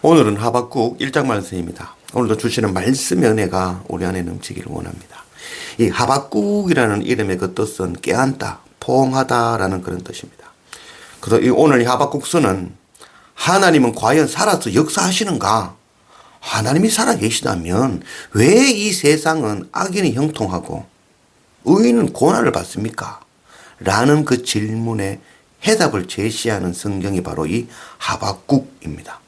오늘은 하박국 1장 말씀입니다. 오늘도 주시는 말씀의 은혜가 우리 안에 넘치기를 원합니다. 이 하박국이라는 이름의 그 뜻은 깨안다, 포옹하다라는 그런 뜻입니다. 그래서 이 오늘 이 하박국서는 하나님은 과연 살아서 역사하시는가? 하나님이 살아 계시다면 왜 이 세상은 악인이 형통하고 의인은 고난을 받습니까? 라는 그 질문에 해답을 제시하는 성경이 바로 이 하박국입니다.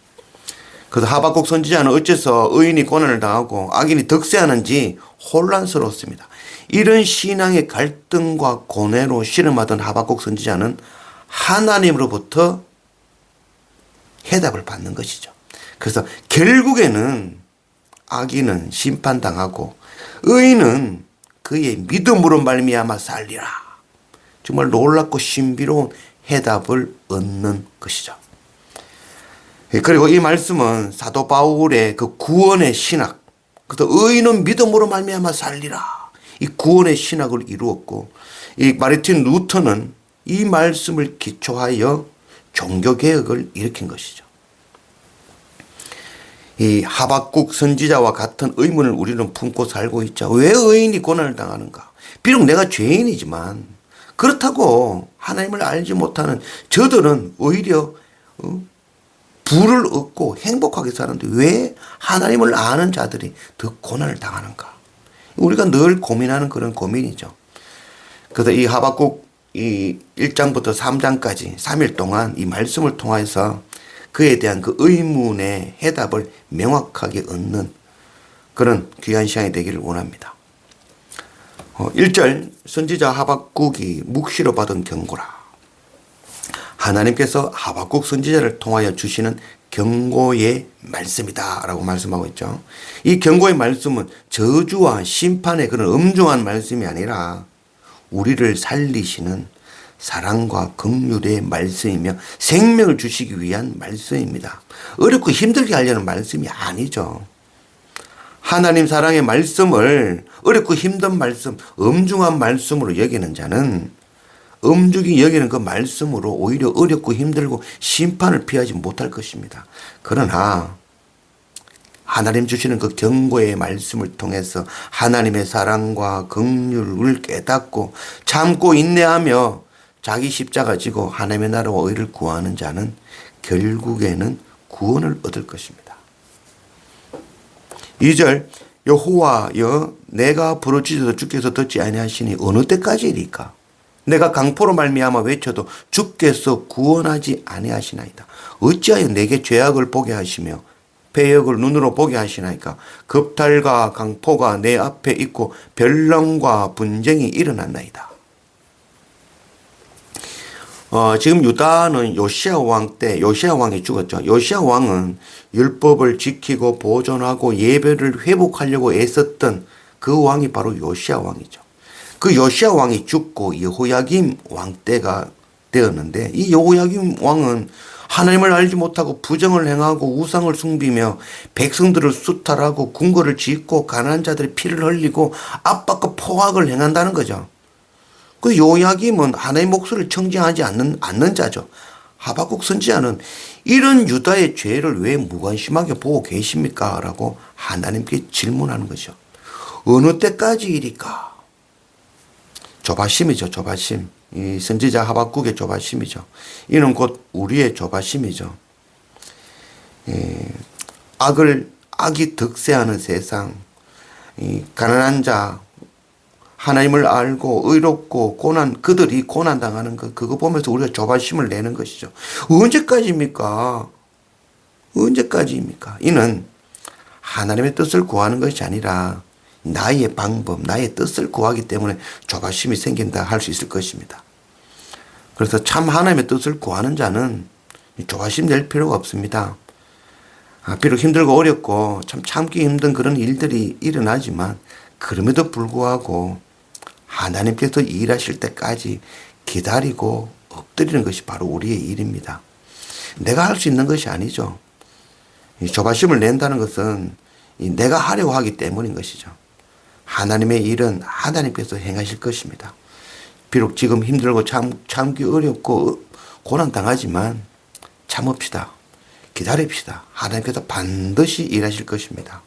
그래서 하박국 선지자는 어째서 의인이 고난을 당하고 악인이 득세하는지 혼란스럽습니다. 이런 신앙의 갈등과 고뇌로 씨름하던 하박국 선지자는 하나님으로부터 해답을 받는 것이죠. 그래서 결국에는 악인은 심판당하고 의인은 그의 믿음으로 말미암아 살리라. 정말 놀랍고 신비로운 해답을 얻는 것이죠. 예, 그리고 이 말씀은 사도 바울의 그 구원의 신학, 그래서 의인은 믿음으로 말미암아 살리라. 이 구원의 신학을 이루었고 이 마르틴 루터는 이 말씀을 기초하여 종교 개혁을 일으킨 것이죠. 이 하박국 선지자와 같은 의문을 우리는 품고 살고 있죠. 왜 의인이 고난을 당하는가? 비록 내가 죄인이지만 그렇다고 하나님을 알지 못하는 저들은 오히려 어? 부를 얻고 행복하게 사는데 왜 하나님을 아는 자들이 더 고난을 당하는가? 우리가 늘 고민하는 그런 고민이죠. 그래서 이 하박국 이 1장부터 3장까지 3일 동안 이 말씀을 통해서 그에 대한 그 의문의 해답을 명확하게 얻는 그런 귀한 시간이 되기를 원합니다. 어, 1절 선지자 하박국이 묵시로 받은 경고라. 하나님께서 하박국 선지자를 통하여 주시는 경고의 말씀이다. 라고 말씀하고 있죠. 이 경고의 말씀은 저주와 심판의 그런 엄중한 말씀이 아니라 우리를 살리시는 사랑과 긍휼의 말씀이며 생명을 주시기 위한 말씀입니다. 어렵고 힘들게 하려는 말씀이 아니죠. 하나님 사랑의 말씀을 어렵고 힘든 말씀, 엄중한 말씀으로 여기는 자는 엄중히 여기는 그 말씀으로 오히려 어렵고 힘들고 심판을 피하지 못할 것입니다. 그러나 하나님 주시는 그 경고의 말씀을 통해서 하나님의 사랑과 긍휼을 깨닫고 참고 인내하며 자기 십자가 지고 하나님의 나라와 의를 구하는 자는 결국에는 구원을 얻을 것입니다. 2절 여호와여 내가 부르짖어도 주께서 듣지 아니하시니 어느 때까지이리까 내가 강포로 말미암아 외쳐도 주께서 구원하지 아니하시나이다 어찌하여 내게 죄악을 보게 하시며 배역을 눈으로 보게 하시나이까 급탈과 강포가 내 앞에 있고 변론과 분쟁이 일어났나이다 어, 지금 유다는 요시아 왕 때 요시아 왕이 죽었죠. 요시아 왕은 율법을 지키고 보존하고 예배를 회복하려고 애썼던 그 왕이 바로 요시아 왕이죠. 그 요시아 왕이 죽고 여호야김 왕 때가 되었는데 이 여호야김 왕은 하나님을 알지 못하고 부정을 행하고 우상을 숭비며 백성들을 수탈하고 궁궐을 짓고 가난한 자들의 피를 흘리고 압박과 포악을 행한다는 거죠. 그 요야김은 하나님의 목소리를 청지하지 않는, 않는 자죠. 하박국 선지자는 이런 유다의 죄를 왜 무관심하게 보고 계십니까? 라고 하나님께 질문하는 거죠. 어느 때까지이리까? 조바심이죠, 조바심. 이 선지자 하박국의 조바심이죠. 이는 곧 우리의 조바심이죠. 예, 악을, 악이 득세하는 세상, 이 가난한 자, 하나님을 알고 의롭고 고난 그들이 고난 당하는 것 그거 보면서 우리가 조바심을 내는 것이죠. 언제까지입니까? 언제까지입니까? 이는 하나님의 뜻을 구하는 것이 아니라 나의 방법, 나의 뜻을 구하기 때문에 조바심이 생긴다 할 수 있을 것입니다. 그래서 참 하나님의 뜻을 구하는 자는 조바심 낼 필요가 없습니다. 아, 비록 힘들고 어렵고 참 참기 힘든 그런 일들이 일어나지만 그럼에도 불구하고 하나님께서 일하실 때까지 기다리고 엎드리는 것이 바로 우리의 일입니다. 내가 할 수 있는 것이 아니죠. 조바심을 낸다는 것은 내가 하려고 하기 때문인 것이죠. 하나님의 일은 하나님께서 행하실 것입니다. 비록 지금 힘들고 참, 참기 어렵고 고난 당하지만 참읍시다. 기다립시다. 하나님께서 반드시 일하실 것입니다.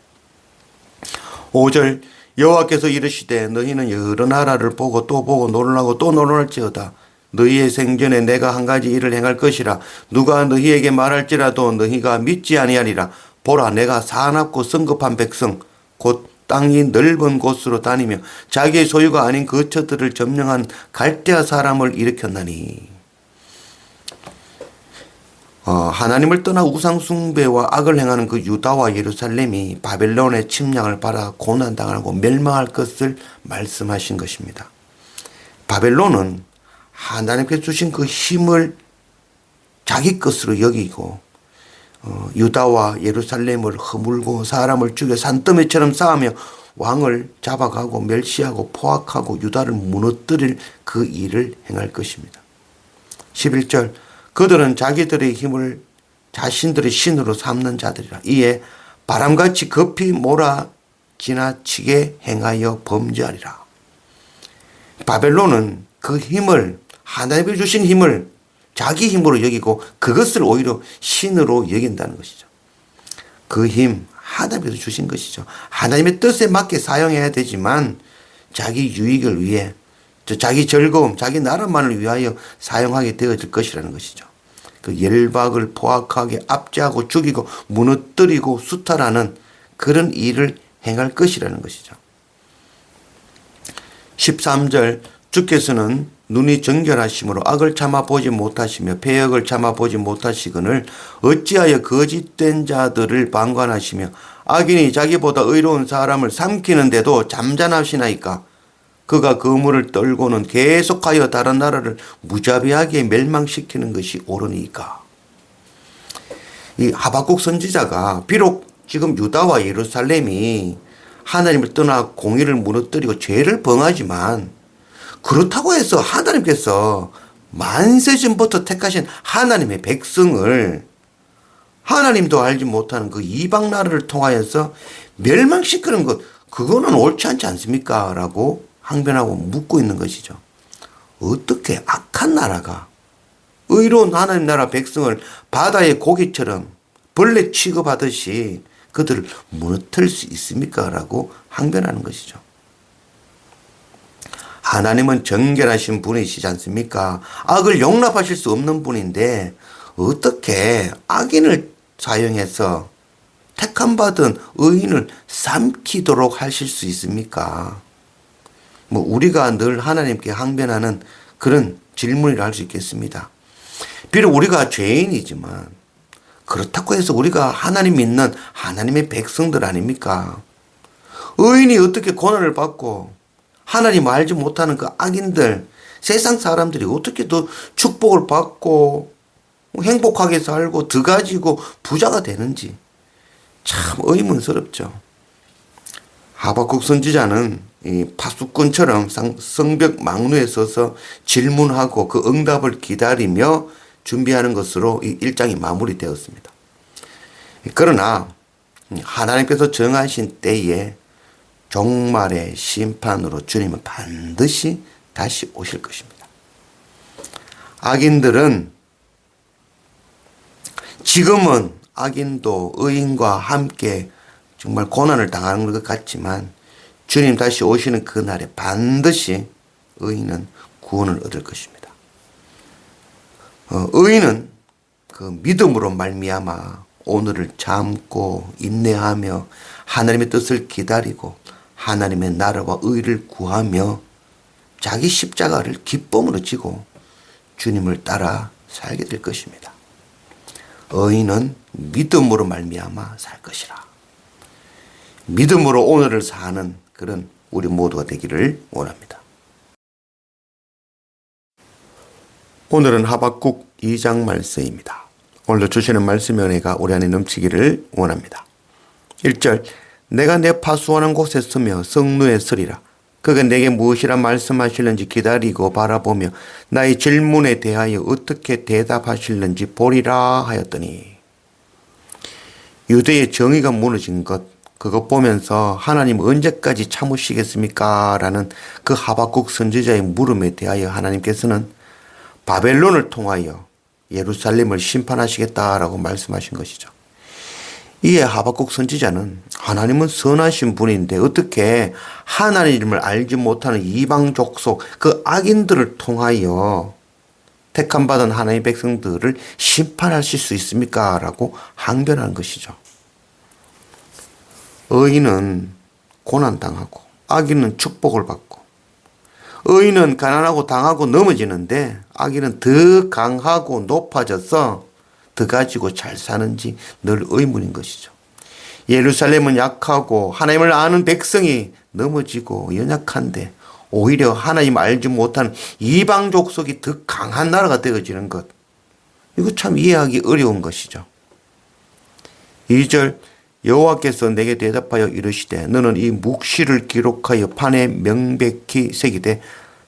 5절 여호와께서 이르시되 너희는 여러 나라를 보고 또 보고 놀라고 또 놀랄지어다 너희의 생전에 내가 한 가지 일을 행할 것이라 누가 너희에게 말할지라도 너희가 믿지 아니하리라 보라 내가 사납고 성급한 백성 곧 땅이 넓은 곳으로 다니며 자기의 소유가 아닌 거처들을 점령한 갈대아 사람을 일으켰나니 어, 하나님을 떠나 우상 숭배와 악을 행하는 그 유다와 예루살렘이 바벨론의 침략을 받아 고난당하고 멸망할 것을 말씀하신 것입니다. 바벨론은 하나님께 주신 그 힘을 자기 것으로 여기고 어, 유다와 예루살렘을 허물고 사람을 죽여 산더미처럼 쌓으며 왕을 잡아가고 멸시하고 포악하고 유다를 무너뜨릴 그 일을 행할 것입니다. 11절 그들은 자기들의 힘을 자신들의 신으로 삼는 자들이라 이에 바람같이 급히 몰아 지나치게 행하여 범죄하리라. 바벨론은 그 힘을 하나님이 주신 힘을 자기 힘으로 여기고 그것을 오히려 신으로 여긴다는 것이죠. 그 힘 하나님께서 주신 것이죠. 하나님의 뜻에 맞게 사용해야 되지만 자기 유익을 위해 저 자기 즐거움, 자기 나라만을 위하여 사용하게 되어질 것이라는 것이죠. 그 열박을 포악하게 압제하고 죽이고 무너뜨리고 수탈하는 그런 일을 행할 것이라는 것이죠. 13절 주께서는 눈이 정결하심으로 악을 참아 보지 못하시며 배역을 참아 보지 못하시거늘 어찌하여 거짓된 자들을 방관하시며 악인이 자기보다 의로운 사람을 삼키는데도 잠잠하시나이까 그가 그물을 떨고는 계속하여 다른 나라를 무자비하게 멸망시키는 것이 옳으니까. 이 하박국 선지자가 비록 지금 유다와 예루살렘이 하나님을 떠나 공의를 무너뜨리고 죄를 범하지만 그렇다고 해서 하나님께서 만세전부터 택하신 하나님의 백성을 하나님도 알지 못하는 그 이방 나라를 통하여서 멸망시키는 것 그거는 옳지 않지 않습니까? 라고 항변하고 묻고 있는 것이죠. 어떻게 악한 나라가 의로운 하나님 나라 백성을 바다의 고기처럼 벌레 취급하듯이 그들을 무너뜨릴 수 있습니까? 라고 항변하는 것이죠. 하나님은 정결하신 분이시지 않습니까? 악을 용납하실 수 없는 분인데 어떻게 악인을 사용해서 택함받은 의인을 삼키도록 하실 수 있습니까? 뭐 우리가 늘 하나님께 항변하는 그런 질문이라 할 수 있겠습니다. 비록 우리가 죄인이지만 그렇다고 해서 우리가 하나님 믿는 하나님의 백성들 아닙니까? 의인이 어떻게 고난을 받고 하나님 알지 못하는 그 악인들 세상 사람들이 어떻게 더 축복을 받고 행복하게 살고 더 가지고 부자가 되는지 참 의문스럽죠. 하박국 선지자는 이 파수꾼처럼 성벽 망루에 서서 질문하고 그 응답을 기다리며 준비하는 것으로 이 일장이 마무리되었습니다. 그러나 하나님께서 정하신 때에 종말의 심판으로 주님은 반드시 다시 오실 것입니다. 악인들은 지금은 악인도 의인과 함께 정말 고난을 당하는 것 같지만 주님 다시 오시는 그날에 반드시 의인은 구원을 얻을 것입니다. 어, 의인은 그 믿음으로 말미암아 오늘을 참고 인내하며 하나님의 뜻을 기다리고 하나님의 나라와 의를 구하며 자기 십자가를 기쁨으로 지고 주님을 따라 살게 될 것입니다. 의인은 믿음으로 말미암아 살 것이라. 믿음으로 오늘을 사는 그런 우리 모두가 되기를 원합니다. 오늘은 하박국 2장 말씀입니다. 오늘 주시는 말씀의 은혜가 우리 안에 넘치기를 원합니다. 1절 내가 내 파수하는 곳에 서며 성루에 서리라. 그가 내게 무엇이라 말씀하실는지 기다리고 바라보며 나의 질문에 대하여 어떻게 대답하실는지 보리라 하였더니 유대의 정의가 무너진 것 그것 보면서 하나님 언제까지 참으시겠습니까? 라는 그 하박국 선지자의 물음에 대하여 하나님께서는 바벨론을 통하여 예루살렘을 심판하시겠다라고 말씀하신 것이죠. 이에 하박국 선지자는 하나님은 선하신 분인데 어떻게 하나님을 알지 못하는 이방 족속 그 악인들을 통하여 택함 받은 하나님의 백성들을 심판하실 수 있습니까? 라고 항변한 것이죠. 의인은 고난 당하고 악인은 축복을 받고 의인은 가난하고 당하고 넘어지는데 악인은 더 강하고 높아져서 더 가지고 잘 사는지 늘 의문인 것이죠. 예루살렘은 약하고 하나님을 아는 백성이 넘어지고 연약한데 오히려 하나님 알지 못하는 이방 족속이 더 강한 나라가 되어지는 것. 이거 참 이해하기 어려운 것이죠. 2절 여호와께서 내게 대답하여 이르시되 너는 이 묵시를 기록하여 판에 명백히 새기되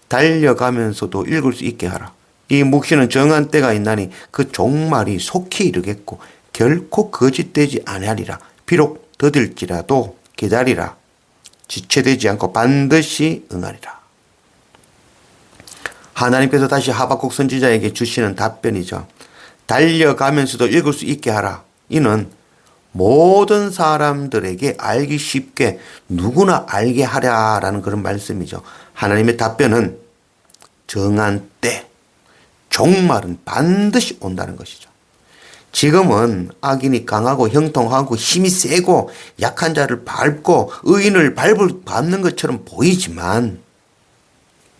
달려가면서도 읽을 수 있게 하라. 이 묵시는 정한 때가 있나니 그 종말이 속히 이르겠고 결코 거짓되지 아니하리라. 비록 더딜지라도 기다리라. 지체되지 않고 반드시 응하리라. 하나님께서 다시 하박국 선지자에게 주시는 답변이죠. 달려가면서도 읽을 수 있게 하라. 이는 모든 사람들에게 알기 쉽게 누구나 알게 하랴라는 그런 말씀이죠. 하나님의 답변은 정한 때, 종말은 반드시 온다는 것이죠. 지금은 악인이 강하고 형통하고 힘이 세고 약한 자를 밟고 의인을 밟을, 밟는 것처럼 보이지만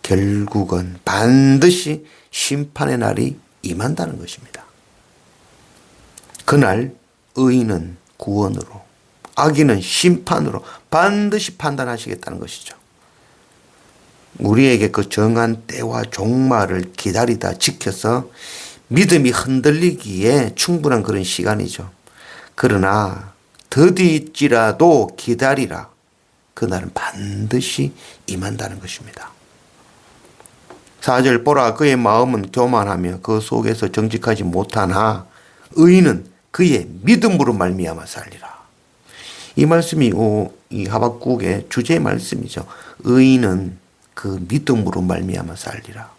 결국은 반드시 심판의 날이 임한다는 것입니다. 그날 의인은 구원으로, 악인은 심판으로 반드시 판단하시겠다는 것이죠. 우리에게 그 정한 때와 종말을 기다리다 지켜서 믿음이 흔들리기에 충분한 그런 시간이죠. 그러나 더디지라도 기다리라. 그날은 반드시 임한다는 것입니다. 4절 보라 그의 마음은 교만하며 그 속에서 정직하지 못하나 의인은 그의 믿음으로 말미암아 살리라. 이 말씀이 이 하박국의 주제 말씀이죠. 의인은 그 믿음으로 말미암아 살리라.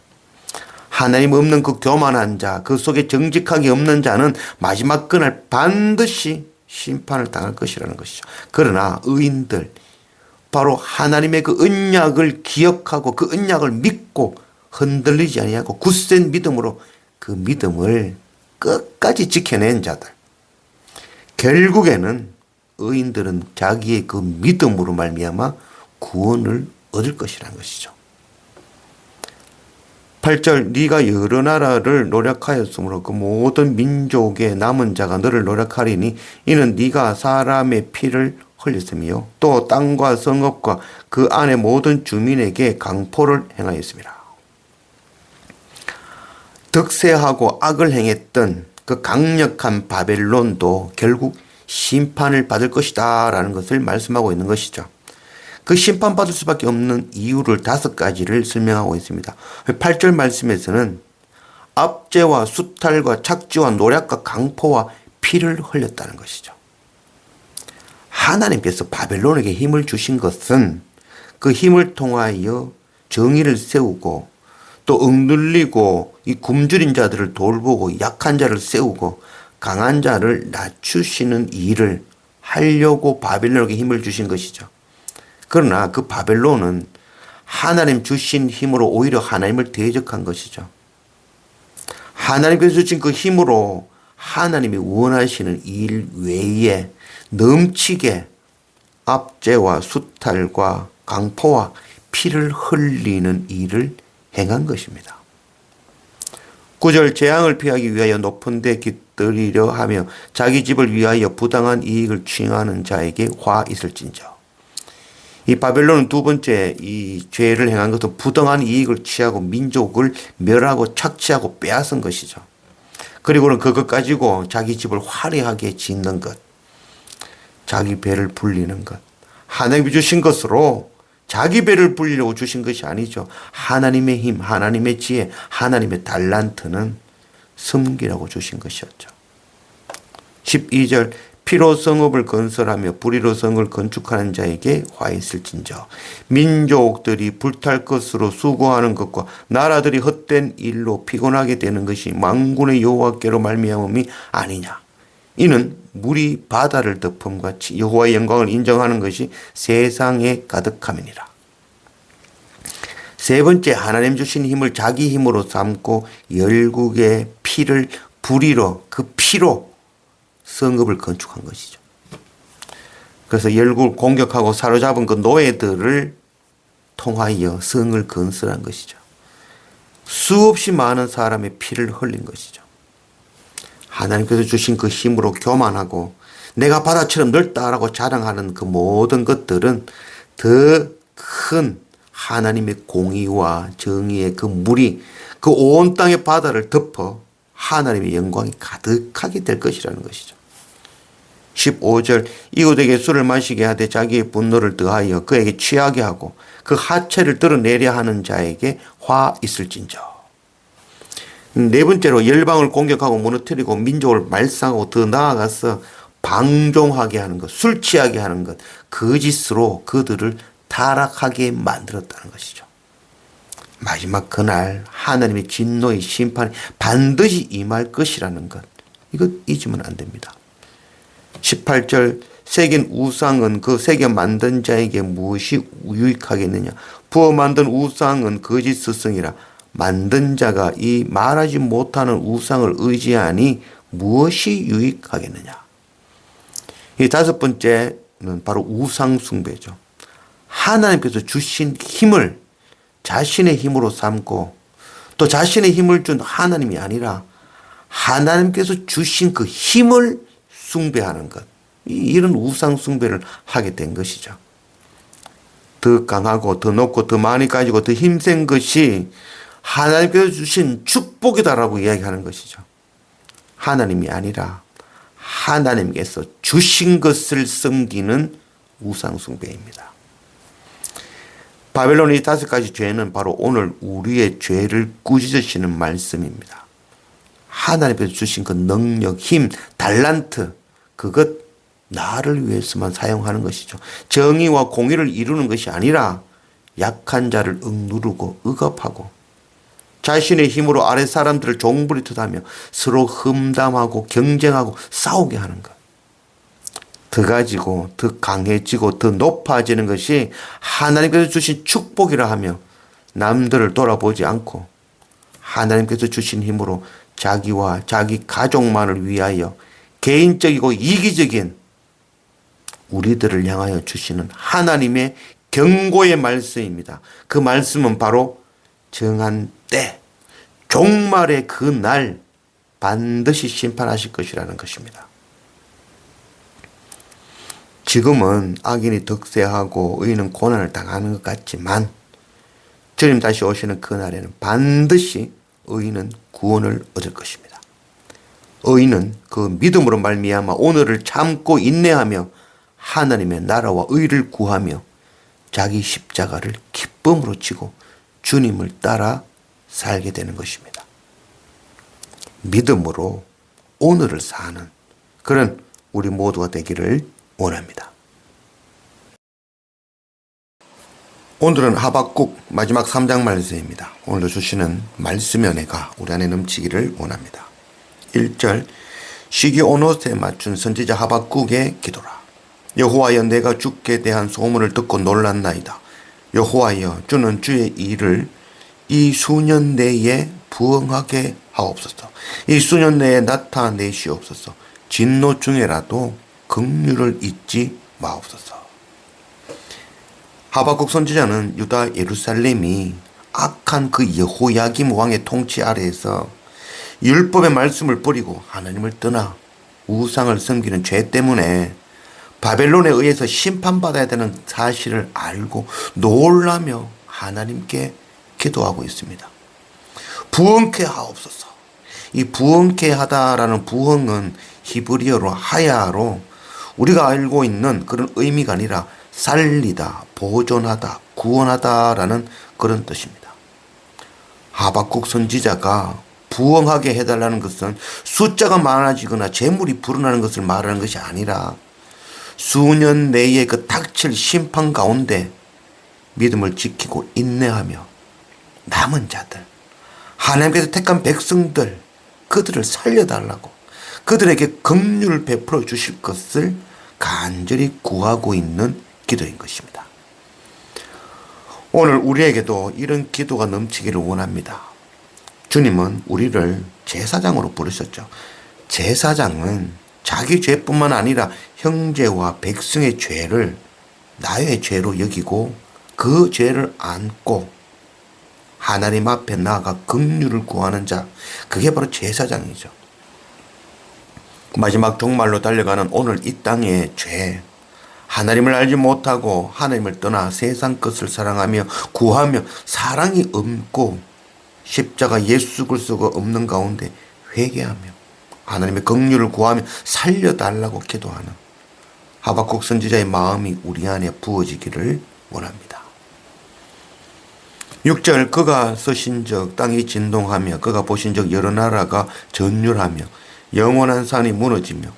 하나님 없는 그 교만한 자, 그 속에 정직하게 없는 자는 마지막 그날 반드시 심판을 당할 것이라는 것이죠. 그러나 의인들, 바로 하나님의 그 언약을 기억하고 그 언약을 믿고 흔들리지 아니하고 굳센 믿음으로 그 믿음을 끝까지 지켜낸 자들. 결국에는 의인들은 자기의 그 믿음으로 말미암아 구원을 얻을 것이라는 것이죠. 8절 네가 여러 나라를 노력하였으므로 그 모든 민족의 남은 자가 너를 노력하리니 이는 네가 사람의 피를 흘렸으며 또 땅과 성읍과 그 안의 모든 주민에게 강포를 행하였습니다. 득세하고 악을 행했던 그 강력한 바벨론도 결국 심판을 받을 것이다 라는 것을 말씀하고 있는 것이죠. 그 심판받을 수밖에 없는 이유를 다섯 가지를 설명하고 있습니다. 8절 말씀에서는 압제와 수탈과 착지와 노략과 강포와 피를 흘렸다는 것이죠. 하나님께서 바벨론에게 힘을 주신 것은 그 힘을 통하여 정의를 세우고 또 억눌리고 이 굶주린 자들을 돌보고 약한 자를 세우고 강한 자를 낮추시는 일을 하려고 바벨론에게 힘을 주신 것이죠. 그러나 그 바벨론은 하나님 주신 힘으로 오히려 하나님을 대적한 것이죠. 하나님께서 주신 그 힘으로 하나님이 원하시는 일 외에 넘치게 압제와 수탈과 강포와 피를 흘리는 일을 행한 것입니다. 구절 재앙을 피하기 위하여 높은 데 깃들이려 하며 자기 집을 위하여 부당한 이익을 취하는 자에게 화 있을진저. 이 바벨론은 두 번째 이 죄를 행한 것은 부당한 이익을 취하고 민족을 멸하고 착취하고 빼앗은 것이죠. 그리고는 그것 가지고 자기 집을 화려하게 짓는 것, 자기 배를 불리는 것, 하나님이 주신 것으로 자기 배를 불리려고 주신 것이 아니죠. 하나님의 힘, 하나님의 지혜, 하나님의 달란트는 섬기라고 주신 것이었죠. 12절 피로 성읍을 건설하며 불의로 성을 건축하는 자에게 화 있을진저. 민족들이 불탈 것으로 수고하는 것과 나라들이 헛된 일로 피곤하게 되는 것이 망군의 여호와께로 말미암음이 아니냐. 이는 물이 바다를 덮음 같이 여호와의 영광을 인정하는 것이 세상에 가득함이니라. 세 번째 하나님 주신 힘을 자기 힘으로 삼고 열국의 피를 불의로 그 피로 성읍을 건축한 것이죠. 그래서 열국을 공격하고 사로잡은 그 노예들을 통하여 성을 건설한 것이죠. 수없이 많은 사람의 피를 흘린 것이죠. 하나님께서 주신 그 힘으로 교만하고 내가 바다처럼 넓다라고 자랑하는 그 모든 것들은 더 큰 하나님의 공의와 정의의 그 물이 그 온 땅의 바다를 덮어 하나님의 영광이 가득하게 될 것이라는 것이죠. 15절 이웃에게 술을 마시게 하되 자기의 분노를 더하여 그에게 취하게 하고 그 하체를 드러내려 하는 자에게 화 있을진저. 네 번째로 열방을 공격하고 무너뜨리고 민족을 말상하고 더 나아가서 방종하게 하는 것, 술 취하게 하는 것, 거짓으로 그들을 타락하게 만들었다는 것이죠. 마지막 그날 하나님의 진노의 심판이 반드시 임할 것이라는 것. 이것 잊으면 안 됩니다. 18절 새긴 우상은 그 새겨 만든 자에게 무엇이 유익하겠느냐? 부어 만든 우상은 거짓 스승이라. 만든 자가 이 말하지 못하는 우상을 의지하니 무엇이 유익하겠느냐? 이 다섯 번째는 바로 우상 숭배죠. 하나님께서 주신 힘을 자신의 힘으로 삼고 또 자신의 힘을 준 하나님이 아니라 하나님께서 주신 그 힘을 숭배하는 것. 이런 우상 숭배를 하게 된 것이죠. 더 강하고 더 높고 더 많이 가지고 더 힘센 것이 하나님께서 주신 축복이다라고 이야기하는 것이죠. 하나님이 아니라 하나님께서 주신 것을 섬기는 우상 숭배입니다. 바벨론의 다섯 가지 죄는 바로 오늘 우리의 죄를 꾸짖으시는 말씀입니다. 하나님께서 주신 그 능력, 힘, 달란트, 그것 나를 위해서만 사용하는 것이죠. 정의와 공의를 이루는 것이 아니라 약한 자를 억누르고 억압하고 자신의 힘으로 아래 사람들을 종부리듯 하며 서로 흠담하고 경쟁하고 싸우게 하는 것. 더 가지고 더 강해지고 더 높아지는 것이 하나님께서 주신 축복이라 하며 남들을 돌아보지 않고 하나님께서 주신 힘으로 자기와 자기 가족만을 위하여 개인적이고 이기적인 우리들을 향하여 주시는 하나님의 경고의 말씀입니다. 그 말씀은 바로 정한 때, 종말의 그 날 반드시 심판하실 것이라는 것입니다. 지금은 악인이 득세하고 의인은 고난을 당하는 것 같지만 주님 다시 오시는 그날에는 반드시 의인은 구원을 얻을 것입니다. 의인은 그 믿음으로 말미암아 오늘을 참고 인내하며 하나님의 나라와 의를 구하며 자기 십자가를 기쁨으로 지고 주님을 따라 살게 되는 것입니다. 믿음으로 오늘을 사는 그런 우리 모두가 되기를 원합니다. 오늘은 하박국 마지막 3장 말씀입니다. 오늘도 주시는 말씀의 은혜가 우리 안에 넘치기를 원합니다. 1절 시기 오노스에 맞춘 선지자 하박국의 기도라. 여호와여 내가 주께 대한 소문을 듣고 놀랐나이다. 여호와여 주는 주의 일을 이 수년 내에 부응하게 하옵소서. 이 수년 내에 나타내시옵소서. 진노 중에라도 긍휼을 잊지 마옵소서. 하박국 선지자는 유다 예루살렘이 악한 그 여호야김 왕의 통치 아래에서 율법의 말씀을 버리고 하나님을 떠나 우상을 섬기는 죄 때문에 바벨론에 의해서 심판받아야 되는 사실을 알고 놀라며 하나님께 기도하고 있습니다. 부흥케 하옵소서. 이 부흥케 하다라는 부흥은 히브리어로 하야로 우리가 알고 있는 그런 의미가 아니라 살리다, 보존하다, 구원하다라는 그런 뜻입니다. 하박국 선지자가 부엉하게 해달라는 것은 숫자가 많아지거나 재물이 불어나는 것을 말하는 것이 아니라 수년 내에 그 닥칠 심판 가운데 믿음을 지키고 인내하며 남은 자들, 하나님께서 택한 백성들, 그들을 살려달라고 그들에게 긍휼을 베풀어 주실 것을 간절히 구하고 있는 기도인 것입니다. 오늘 우리에게도 이런 기도가 넘치기를 원합니다. 주님은 우리를 제사장으로 부르셨죠. 제사장은 자기 죄뿐만 아니라 형제와 백성의 죄를 나의 죄로 여기고 그 죄를 안고 하나님 앞에 나아가 긍휼을 구하는 자 그게 바로 제사장이죠. 마지막 종말로 달려가는 오늘 이 땅의 죄 하나님을 알지 못하고 하나님을 떠나 세상 것을 사랑하며 구하며 사랑이 없고 십자가 예수 그리스도가 없는 가운데 회개하며 하나님의 긍휼을 구하며 살려달라고 기도하는 하박국 선지자의 마음이 우리 안에 부어지기를 원합니다. 6절 그가 서신 적 땅이 진동하며 그가 보신 적 여러 나라가 전율하며 영원한 산이 무너지며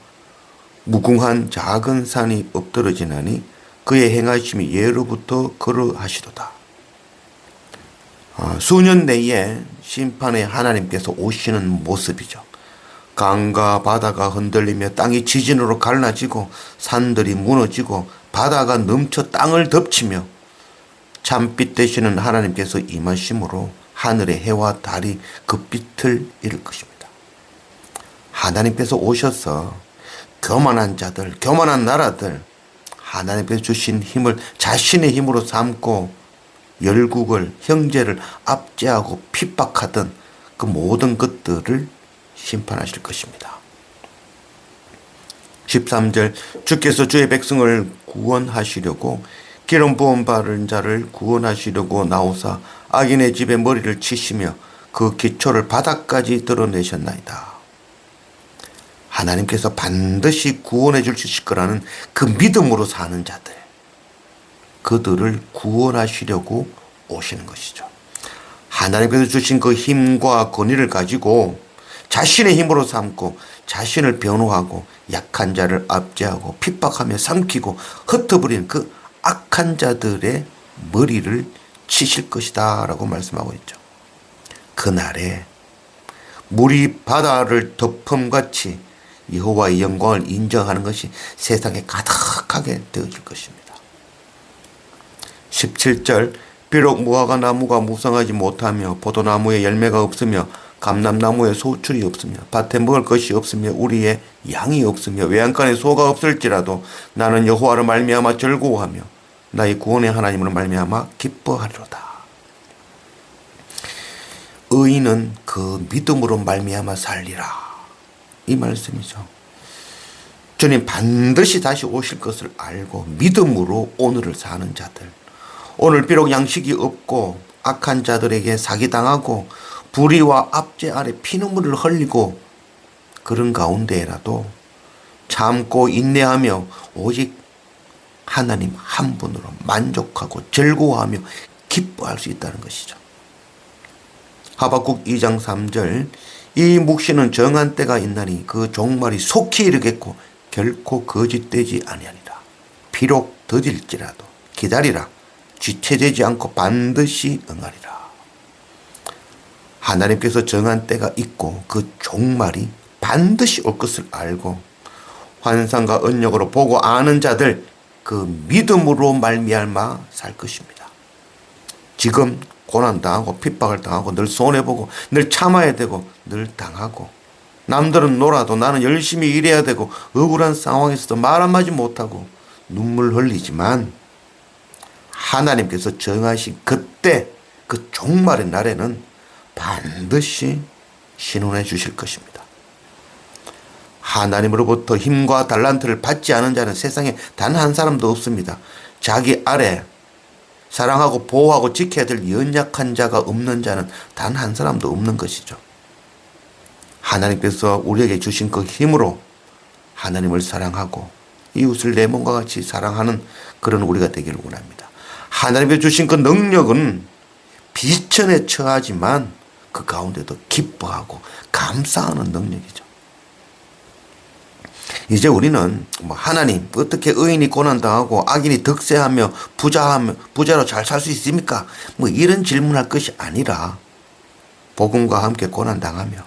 무궁한 작은 산이 엎드러지나니 그의 행하심이 예로부터 그러하시도다. 아, 수년 내에 심판의 하나님께서 오시는 모습이죠. 강과 바다가 흔들리며 땅이 지진으로 갈라지고 산들이 무너지고 바다가 넘쳐 땅을 덮치며 참빛 되시는 하나님께서 임하심으로 하늘의 해와 달이 그 빛을 잃을 것입니다. 하나님께서 오셔서 교만한 자들, 교만한 나라들, 하나님께서 주신 힘을 자신의 힘으로 삼고 열국을, 형제를 압제하고 핍박하던 그 모든 것들을 심판하실 것입니다. 13절 주께서 주의 백성을 구원하시려고 기름 부은 바른 자를 구원하시려고 나오사 악인의 집에 머리를 치시며 그 기초를 바닥까지 드러내셨나이다. 하나님께서 반드시 구원해 주실 거라는 그 믿음으로 사는 자들, 그들을 구원하시려고 오시는 것이죠. 하나님께서 주신 그 힘과 권위를 가지고 자신의 힘으로 삼고 자신을 변호하고 약한 자를 압제하고 핍박하며 삼키고 흩어버리는 그 악한 자들의 머리를 치실 것이다 라고 말씀하고 있죠. 그날에 물이 바다를 덮음같이 여호와의 영광을 인정하는 것이 세상에 가득하게 되어질 것입니다. 17절 비록 무화과 나무가 무성하지 못하며 포도나무에 열매가 없으며 감람나무에 소출이 없으며 밭에 먹을 것이 없으며 우리의 양이 없으며 외양간에 소가 없을지라도 나는 여호와를 말미암아 즐거워하며 나의 구원의 하나님으로 말미암아 기뻐하리로다. 의인은 그 믿음으로 말미암아 살리라. 이 말씀이죠. 주님 반드시 다시 오실 것을 알고 믿음으로 오늘을 사는 자들. 오늘 비록 양식이 없고 악한 자들에게 사기당하고 불의와 압제 아래 피눈물을 흘리고 그런 가운데라도 참고 인내하며 오직 하나님 한 분으로 만족하고 즐거워하며 기뻐할 수 있다는 것이죠. 하박국 2장 3절 이 묵시는 정한 때가 있나니 그 종말이 속히 이르겠고 결코 거짓되지 아니하니라. 비록 더딜지라도 기다리라. 지체되지 않고 반드시 응하리라. 하나님께서 정한 때가 있고 그 종말이 반드시 올 것을 알고 환상과 언역으로 보고 아는 자들 그 믿음으로 말미암아 살 것입니다. 지금 고난 당하고 핍박을 당하고 늘 손해 보고 늘 참아야 되고 늘 당하고 남들은 놀아도 나는 열심히 일해야 되고 억울한 상황에서도 말 한마디 못하고 눈물 흘리지만 하나님께서 정하신 그때 그 종말의 날에는 반드시 신원해 주실 것입니다. 하나님으로부터 힘과 달란트를 받지 않은 자는 세상에 단 한 사람도 없습니다. 자기 아래 사랑하고 보호하고 지켜야 될 연약한 자가 없는 자는 단 한 사람도 없는 것이죠. 하나님께서 우리에게 주신 그 힘으로 하나님을 사랑하고 이웃을 내 몸과 같이 사랑하는 그런 우리가 되기를 원합니다. 하나님께 주신 그 능력은 비천에 처하지만 그 가운데도 기뻐하고 감사하는 능력이죠. 이제 우리는 뭐 하나님 어떻게 의인이 고난당하고 악인이 득세하며 부자하며 부자로 잘 살 수 있습니까? 뭐 이런 질문할 것이 아니라 복음과 함께 고난당하며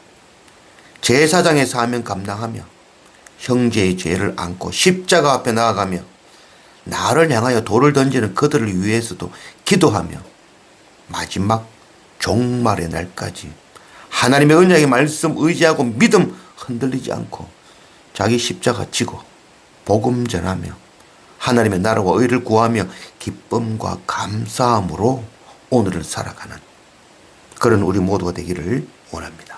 제사장의 사명 감당하며 형제의 죄를 안고 십자가 앞에 나아가며 나를 향하여 돌을 던지는 그들을 위해서도 기도하며 마지막 종말의 날까지 하나님의 언약의 말씀 의지하고 믿음 흔들리지 않고 자기 십자가 지고 복음 전하며 하나님의 나라와 의를 구하며 기쁨과 감사함으로 오늘을 살아가는 그런 우리 모두가 되기를 원합니다.